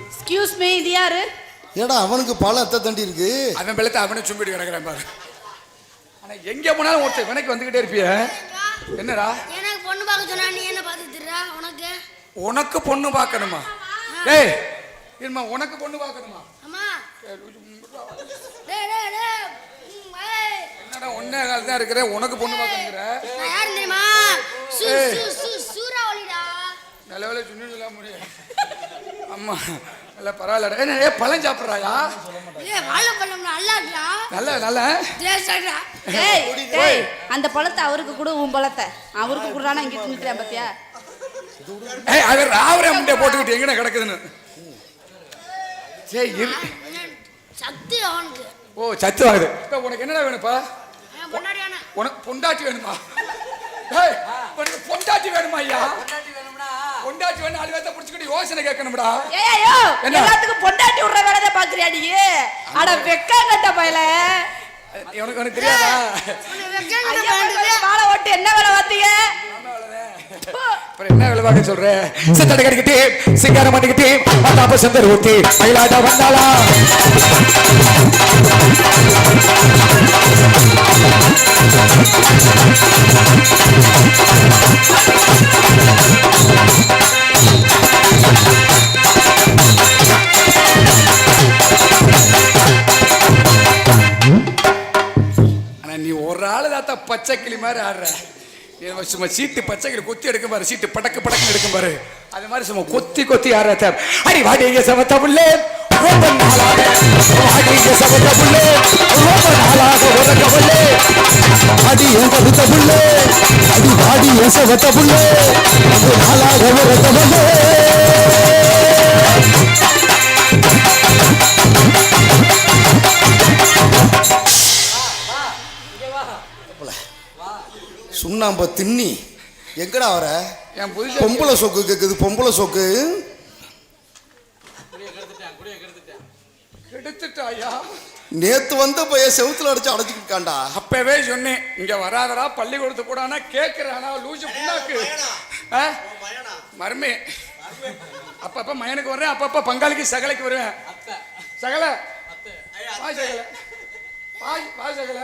Excuse me இது யாரு? ஏடா அவனுக்கு பல அத்தை தண்டி இருக்கு. அவன் பெலத்தை அவனை சும்பிட்டு கிடக்குறான் பாரு. ஆனா எங்க போனாலும் ஒருத்தர் வினைக்கு வந்துகிட்டே இருப்பிய. என்னடா? எனக்கு பொண்ணு பார்க்க சொன்னா நீ என்ன பார்த்து திர்றா உனக்கு? உனக்கு பொண்ணு பார்க்கணுமா? ஏய் இருமா உனக்கு பொண்ணு பார்க்கணுமா? அம்மா. டேய் டேய் டேய். என்னடா ஒன்னே கால் தான் இருக்கிற உனக்கு பொண்ணு பார்க்கணுங்கிற? நான் யாரு தெரியுமா? நல்ல வேலை சுண்ணி சொல்ல முடியும் அம்மா நல்ல பரவாயில்லடா. என்ன ஏ பழம் சாப்பிட்றாயா? ஏ வாழைப்பழம் நல்லா நல்ல. நல்ல டேய் அந்த பழத்தை அவருக்கு கொடு உன் பழத்தை. அவருக்கு கொடுறானா இங்க தின்னுக்கிறேன் பாத்தியா? ஏய் அவர் ராவரே முட்டையை போட்டுக்கிட்டு எங்கடா கிடக்குதுன்னு? சரி இரு. சக்தி அவனுக்கு. ஓ சத்து இப்போ உனக்கு என்னடா பொண்டாடியான உனக்கு பொண்டாட்டி வேணுமா? ஏய் உனக்கு பொண்டாட்டி வேணுமா ஐயா? பொண்டாட்டி வேணும் நாலு பேர்த்த பிடிச்சிக்கிட்டு யோசனை கேட்கணும்டா. என்ன? எல்லாத்துக்கும் பொண்டாட்டி விடுற வேலையை பாக்குறியா நீ? அட வெக்கா கட்ட பயல. உனக்கு உனக்கு தெரியாதா? வாழை ஓட்டு என்ன வேலை பார்த்தீங்க? என்ன வேலை பார்க்க சொல்ற? சித்தடை கடிக்கிட்டு சிங்காரம் பண்ணிக்கிட்டு மத்தாப்ப சுந்தர் ஊத்தி வந்தாளா? நீ ஒரு ஆளு தாத்தா பச்சை கிளி மாதிரி ஆடுற. சும்மா சீட்டு பச்சை கொத்தி எடுக்கும் பாரு சீட்டு படக்கு படக்கு எடுக்கும் பாரு. அது மாதிரி சும்மா கொத்தி கொத்தி ஆடுற சார் அடி வாடிங்க சமத்த புள்ளே ரொம்ப நாளாக வாடிங்க சமத்த புள்ளே ரொம்ப நாளாக உறங்க புள்ளே அடி என் கவித்த புள்ளே அடி வாடி என் சவத்த புள்ளே ரொம்ப நாளாக உறக்க புள்ளே சுண்ணாம்ப தின்னி. எங்கடா வர? என் புதுசு பொம்பளை சொக்கு கேக்குது பொம்பளை சொக்கு. எடுத்துட்டாயா நேத்து வந்த பையன் செவுத்துல அடிச்சு அடைச்சுக்கிட்டான்டா அப்பவே சொன்னேன் இங்க வராதடா பள்ளிக்கூடத்து போடானா கேக்குறானா லூசு புண்ணாக்கு. ஆ? மருமே. அப்பப்ப மயனுக்கு வர்றேன் அப்பப்ப பங்காளிக்கு சகலைக்கு வருவேன். சகல. வா சகல. வா சகல.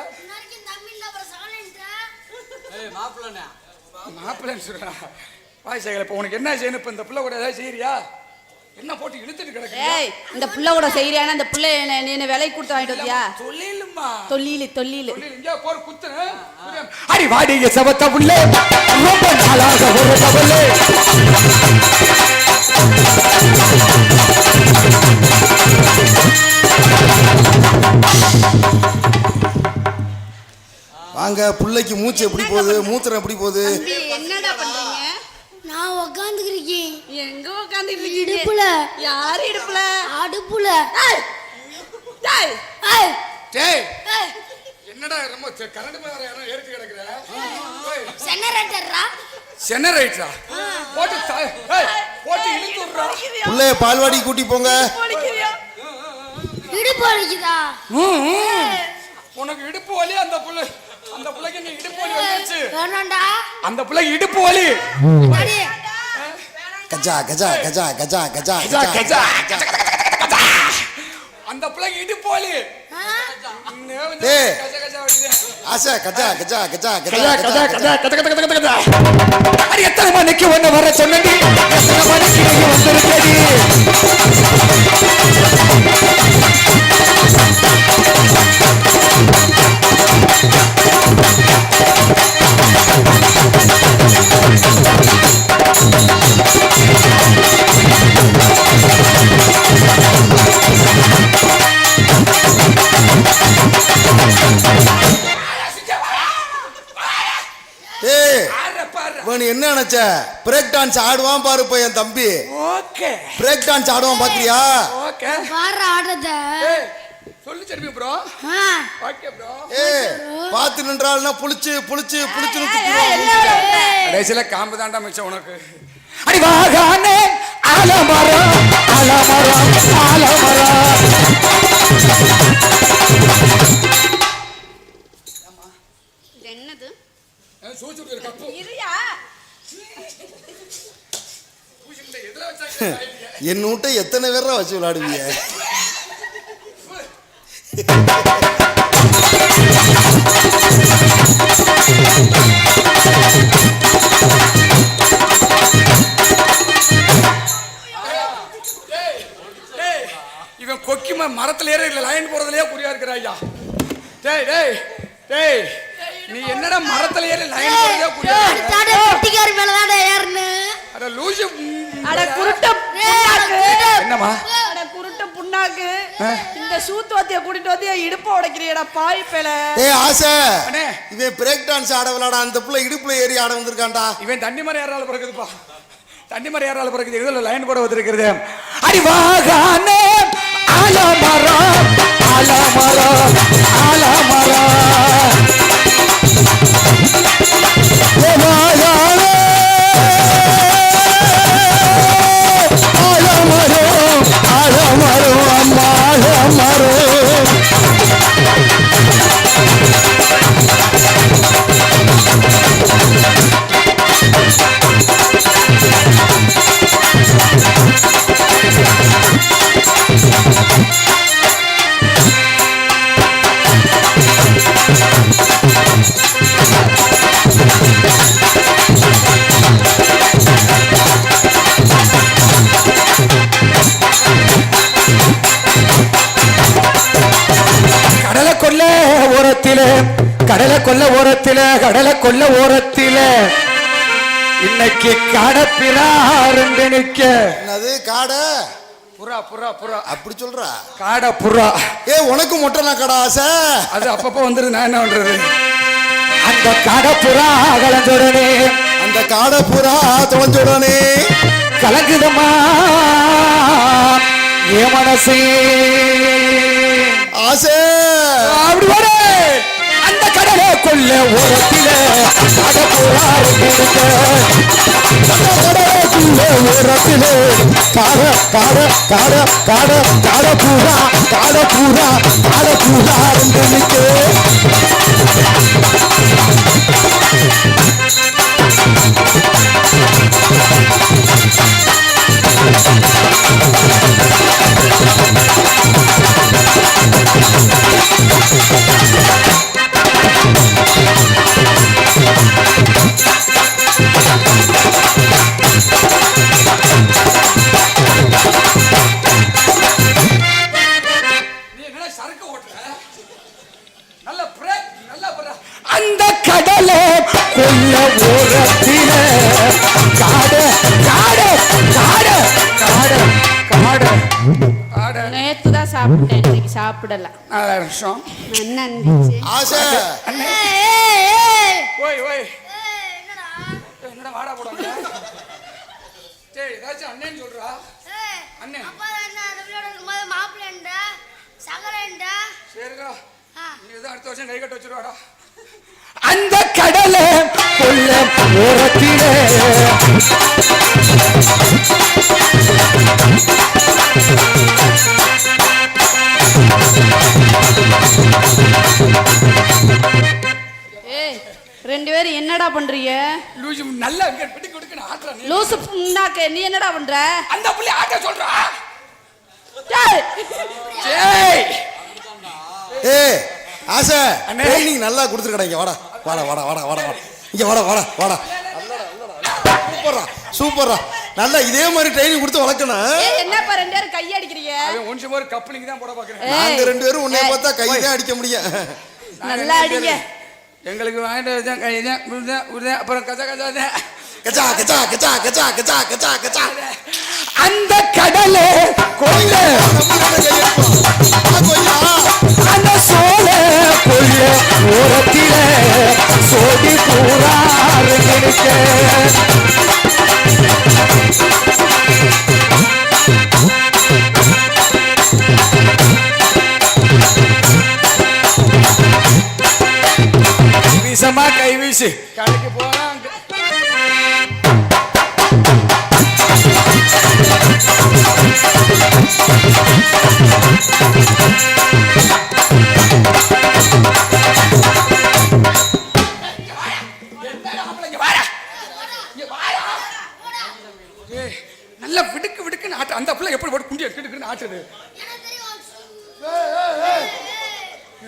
மாப்பிள்ளைன்னு சொல்றேன் வா சகல இப்போ உனக்கு என்ன செய்யணும்? இப்போ இந்த பிள்ளை கூட ஏதாவது செய்யறியா? என்ன போட்டு இழுத்துட்டு கிடக்கு ஏய் இந்த புள்ள கூட செய்யறியானா இந்த புள்ள என்ன நீ என்ன விலைக்கு கொடுத்து வாங்கிட்டு வந்தியா? சொல்லிலுமா தொல்லியில தொல்லியில சொல்லி இங்க போற குத்துன அடி வாடிங்க சபத்த புள்ளே. ரொம்ப நாளாக ஒரு கவலை வாங்க புள்ளைக்கு மூச்சு எப்படி போகுது மூத்திரம் எப்படி போகுது? என்னடா பண்றீங்க? நான் உக்காந்துக்கிருக்கேன் எங்க உட்காந்துட்டு இடுப்புல. யாரு இடுப்புல? அடுப்புல. டேய், என்னடா ரொம்ப கரண்ட் மேல யாரோ ஏறிட்டு கிடக்குற. ஜெனரேட்டர்ரா ஜெனரேட்டரா போட்டு போட்டு இழுத்து விடுறா? புள்ளைய பால்வாடி கூட்டி போங்க? இடுப்பு வலிக்குதா. உனக்கு இடுப்பு வலி அந்த புள்ள? அந்த புள்ளைக்கு நீ இடுப்பு வலி வந்துருச்சு வேணாண்டா அந்த புள்ளைக்கு இடுப்பு வலி அடி கஜா கஜா கஜா கஜா கஜா கஜா, கஜா கஜா. அந்த பிள்ளைக்கு இடுப்பு வலி வலிக்குது. ஆசை கஜா கஜா கஜா கஜா, கஜா கஜா, கஜா கஜா, கஜா, கஜா. அடி எத்தனை மணிக்கு வர சொன்னடி எத்தனை மணிக்கு நீ வந்திருக்கடி நினைச்ச? பிரேக் டான்ஸ் ஆடுவான் பாரு இப்ப என் தம்பி. ஓகே. பிரேக் டான்ஸ் ஆடுவான் பாக்குறியா ஓகே. பாரு ஆடுறத. சொல்லு திரும்பி ப்ரோ ஓகே ப்ரோ ஏய் பாத்து நின்றாள்னா புளிச்சு புளிச்சு புளிச்சு? கடைசியில காம்பு தாண்டா மிச்சம் உனக்கு. அடி வாகானே ஆலமரம் ஆலமரம் ஆலமரம். என்னது? சூச்சு கப்பு. இருயா என் வீட்டை எத்தனை பேரா வச்சு விளையாடுவீங்க? டேய் இவன் கொக்கி மரத்துல ஏற இல்ல லைன் போறதுலயே குறியா இருக்கிற ஐயா. டேய் டேய் டேய். நீ என்னடா மரத்துல ஏறி லைன் போறதுலயே குறியா இருக்கிற? தாடே பொட்டிக்காரி மேலதாடா ஏறுனு அட லூசு ம், அட குருட்ட புண்ணாக்கு. என்னம்மா? அட குருட்ட புண்ணாக்கு. இந்த சூத்துவத்திய கூட்டிட்டு வந்து என் இடுப்ப உடைக்கிறியடா பாய் பேல. ஏய் ஆசை. இவன் பிரேக் டான்ஸ் ஆட அந்த புள்ள இடுப்புல ஏறி ஆட வந்திருக்கான்டா. இவன் தண்ணி மரம் ஏறால பிறகுதுப்பா. தண்ணி மரம் ஏறால பிறகுது. இதுல லைன் போட வந்திருக்கிறது? ஆலமரம் ஓரத்திலே கடலை கொல்ல ஓரத்திலே கடலை கொல்ல ஓரத்திலே. இன்னைக்கு கடப்பிறாருண்டு நிக்க. என்னது காடை? புறா புறா புறா. அப்படி சொல்றா? காட புறா. ஏ உனக்கு மொட்டை கடை ஆசை அது அப்பப்போ வந்துருது நான் என்ன பண்றது? அந்த கடப்புறா கலந்துடனே அந்த காடை பூரா தொலைஞ்ச உடனே. கலங்குதமா ஏ மனசே. ஆசை. அப்படி வர. அந்த கடலை கொள்ள ஓரத்தில. கடப்புறா காட காட காட காட காட பூரா காட பூரா காட பூரா ரெண்டு நிற்க. இருந்துச்சு ஆசை. ஓய் ஓய் என்னடா? வாடா போடாங்க சரி ஏதாச்சும் அண்ணன் சொல்றா ஏய், அண்ணே. அப்பா என்ன அந்த பிள்ளையோட இருக்கும்போது மாப்பிள்ளைன்டா, சகலன்டா. சரிடா ஆ. நீ தான் அடுத்த வருஷம் கை கட்ட வச்சிருவாடா அந்த கடலை கொல்ல என்னடா பண்றீங்க? லூசு நல்லா பிடி கொடுக்கணும் ஆட்டுற நீ லூசு புண்ணாக்கு நீ என்னடா பண்ற? அந்த புள்ளி ஆட்ட சொல்றா. டேய், ஜெய் ஏ ஆசை. ட்ரைனிங் நல்லா கொடுத்துருக்கடா இங்க. வாடா வாடா வாடா வாடா வாடா வாடா. இங்க வாடா வாடா வாடா. சூப்பர்ரா சூப்பர்ரா. நல்லா இதே மாதிரி ட்ரைனிங் கொடுத்து வளர்க்கணும் ஏய் என்னப்பா ரெண்டு பேரும் கை அடிக்கிறீங்க? அவன் ஒன்சு மாதிரி கப்பலிங்க தான் போட பாக்குறேன் ஏய், நாங்க ரெண்டு பேரும் உன்னை ஏய், பார்த்தா கை தான் அடிக்க முடியும். நல்லா அடிங்க. எங்களுக்கு வாங்கிட்டு வச்சேன் கை தான் விழுதேன் விழுதேன் அப்புறம் கச்சா கச்சா கச்சா கச்சா கச்சா கச்சா கச்சா கச்சா கச்சா அந்த கடலை கொல்ல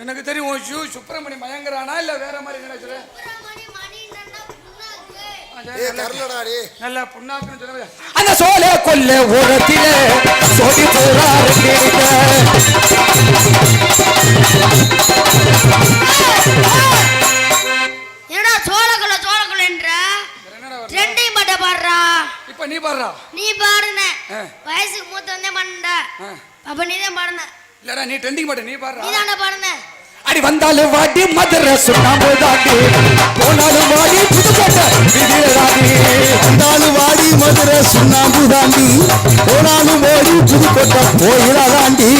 எனக்கு தெரியும் உன் ஷூ சுப்பிரமணி மயங்கரானா இல்ல வேற மாதிரி சரி, நல்லா- கரலடா டே நல்லா புண்ணாக்குன்னு சொல்ல அந்த சோலை கொல்ல ஓரத்திலே சொடி போறாரு என்னடா ரெண்டையும் பாட்ட பாடுறா? இப்ப நீ பாடுறா? நீ பாடுன. வயசுக்கு மூத்த வந்தே பண்ண. அப்ப நீ தான் பாடுன. இல்லடா நீ ட்ரெண்டிங் பாட்டு நீ நீ பாடுறா. தானே பாடுன. அடி வந்தாலும் வாடி மதுரை சுண்ணாம்பு தாண்டி. போனாலும் வாடி புதுக்கோட்டை விதியில தாண்டி. வந்தாலும் வாடி மதுரை சுண்ணாம்பு தாண்டி. போனாலும் ஓடி புதுக்கோட்டை போயிடா தாண்டி.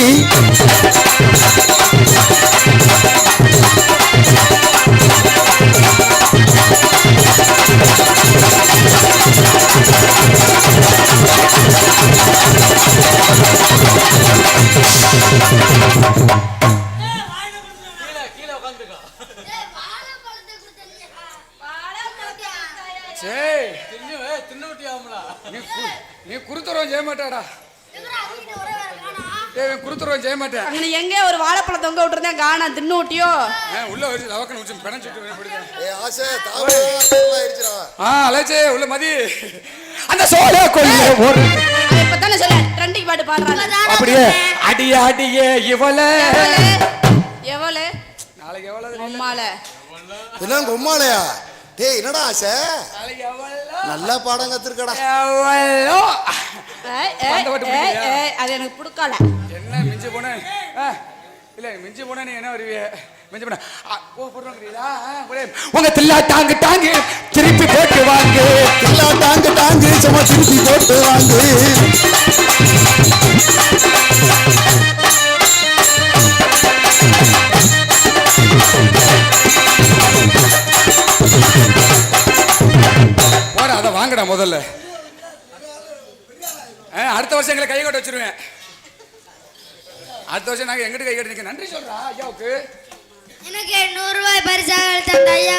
குருத்துறவன் செய்ய மாட்டாடா. ஏய் குருத்துறவன் செய்ய மாட்டேன் அங்க எங்கே ஒரு வாழைப்பழம் தொங்க விட்டுருந்தேன் காணா தின்னு ஊட்டியோ உள்ள வச்சு லவக்கன் வச்சு பிணைச்சிட்டு ஏ ஆசை ஆயிடுச்சுடா. ஆ அழைச்சே உள்ள மதி. அந்த சோலை கொல்ல ஒரு இப்பதானே சொல்ல ட்ரெண்டிங் பாட்டு பாடுறாங்க அப்படியே அடியே அடியே இவள. எவ்வளவு நாளைக்கு எவ்வளவு அம்மால என்ன கொம்மாலையா டேய் என்னடா ஆசை? நல்லா பாடம் கத்துருக்கடா. எவ்வளோ அது எனக்கு பிடிக்கல என்ன மிஞ்சி போன? இல்ல மிஞ்சி போன நீ என்ன வருவிய? மிஞ்சி போன. ஓ போடுறோங்கிறீங்களா உங்க தில்லா டாங்கு டாங்கு. திருப்பி போட்டு வாங்க. எல்லா டாங்கு டாங்கு. சும்மா திருப்பி போட்டு வாங்கு. போட அதை வாங்கடா முதல்ல. வருஷம் எங்களை கை கட்ட வச்சிருவேன். அடுத்த வருஷம் நாங்க எங்கிட்ட கை கட்டி நன்றி சொல்றா ஐயாவுக்கு. எனக்கு நூறு ரூபாய் பரிசாக தந்த ஐயா